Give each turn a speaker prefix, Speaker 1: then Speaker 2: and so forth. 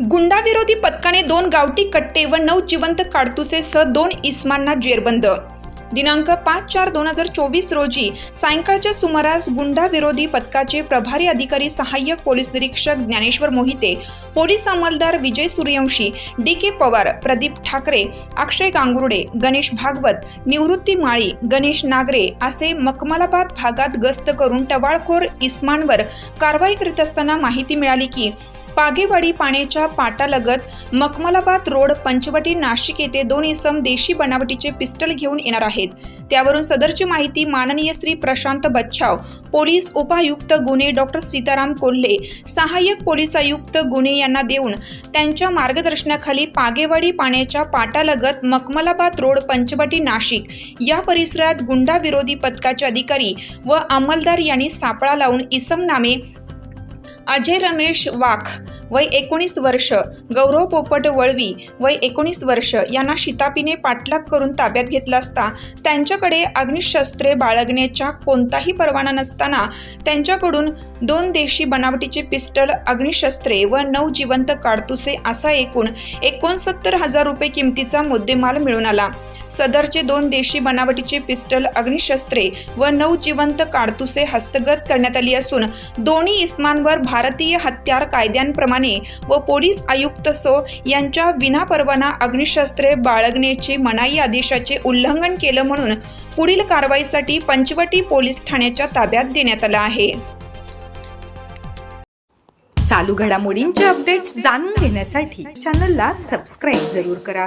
Speaker 1: गुंडाविरोधी पथकाने दोन गावठी कट्टे व नऊ जिवंत काडतुसे सह दोन इस्मांना जेरबंद. दिनांक पाच चार दोन हजार चोवीस रोजी सायंकाळच्या सुमारास गुंडाविरोधी पथकाचे प्रभारी अधिकारी सहाय्यक पोलीस निरीक्षक ज्ञानेश्वर मोहिते पोलीस अंमलदार विजय सूर्यवंशी डी के पवार प्रदीप ठाकरे अक्षय गांगुर्डे गणेश भागवत निवृत्ती माळी गणेश नागरे असे मकमलाबाद भागात गस्त करून टवाळखोर इस्मांवर कारवाई करीत असताना माहिती मिळाली की पागेवाडी पाण्याच्या पाटालगत मकमलाबाद रोड पंचवटी नाशिक येथे दोन इसम देशी बनावटीचे पिस्टल घेऊन येणार आहेत. त्यावरून सदरची माहिती माननीय श्री प्रशांत बच्छाव पोलीस उपायुक्त गुन्हे डॉक्टर सीताराम कोल्हे सहाय्यक पोलीस आयुक्त गुन्हे यांना देऊन त्यांच्या मार्गदर्शनाखाली पागेवाडी पाण्याच्या पाटालगत मकमलाबाद रोड पंचवटी नाशिक या परिसरात गुंडाविरोधी पथकाचे अधिकारी व अंमलदार यांनी सापळा लावून इसम नामे अजय रमेश वाघ वय एकोणीस वर्ष गौरव पोपट वळवी वय एकोणीस वर्ष यांना शितापीने पाठलाग करून ताब्यात घेतला असता त्यांच्याकडे अग्निशस्त्रे बाळगण्याचा कोणताही परवाना नसताना त्यांच्याकडून दोन देशी बनावटीचे पिस्टल अग्निशस्त्रे व नऊ जिवंत काडतुसे असा एकूण एकोणसत्तर हजार रुपये किमतीचा मुद्देमाल मिळून आला. सदरचे दोन देशी बनावटीचे पिस्टल अग्निशस्त्रे व नऊ जिवंत काडतुसे हस्तगत करण्यात आली असून दोन्ही इस्मांवर भारतीय हत्यार कायद्यांप्रमाणे व पोलीस आयुक्त सो यांच्या विनापरवाना अग्निशस्त्रे बाळगण्याचे मनाई आदेशाचे उल्लंघन केलं म्हणून पुढील कारवाईसाठी पंचवटी पोलीस ठाण्याच्या ताब्यात देण्यात आलं आहे.
Speaker 2: चालू घडामोडींचे अपडेट्स जाणून घेण्यासाठी चॅनलला सबस्क्राईब जरूर करा.